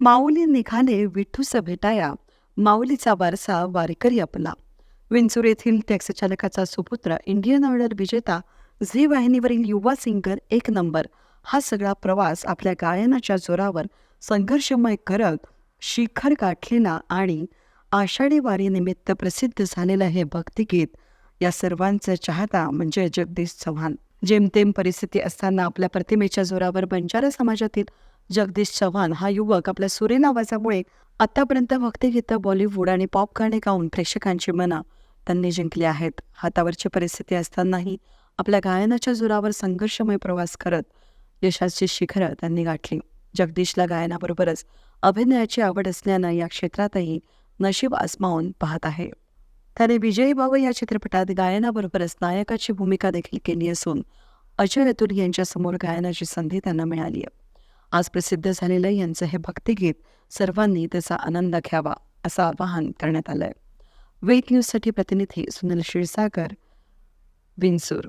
माऊली निघाले विठूस भेटाया. माऊलीचा वारसा वारकरी आपला. विंचूर येथील टॅक्सी चालकाचा सुपुत्र इंडियन आयडल विजेता झी वाहिनीवरील युवा सिंगर एक नंबर. हा सगळा प्रवास आपल्या गायनाच्या जोरावर संघर्षमय करत शिखर गाठलेला आणि आषाढी वारीनिमित्त प्रसिद्ध झालेलं हे भक्तिगीत या सर्वांचं चाहता म्हणजे जगदीश चव्हाण. जेमतेम परिस्थिती असताना आपल्या प्रतिमेच्या जोरावर बंजारा समाजातील जगदीश चव्हाण हा युवक आपल्या सुरे नावाच्यामुळे आतापर्यंत भक्तिगीतं बॉलिवूड आणि पॉप गाणे गाऊन प्रेक्षकांची मना त्यांनी जिंकली आहेत. हातावरची परिस्थिती असतानाही आपल्या गायनाच्या जोरावर संघर्षमय प्रवास करत यशाची शिखरं त्यांनी गाठली. जगदीशला गायनाबरोबरच अभिनयाची आवड असल्यानं या क्षेत्रातही नशीब आजमावून पाहत आहे. त्याने विजयी बाबा या चित्रपटात गायनाबरोबरच नायकाची भूमिका देखील केली असून अजय अतुल यांच्यासमोर गायनाची संधी त्यांना मिळाली आहे. आज प्रसिद्ध झालेलं यांचं हे भक्तिगीत सर्वांनी त्याचा आनंद घ्यावा असं आवाहन करण्यात आलं आहे वेट न्यूजसाठी प्रतिनिधी सुनील क्षीरसागर विनसूर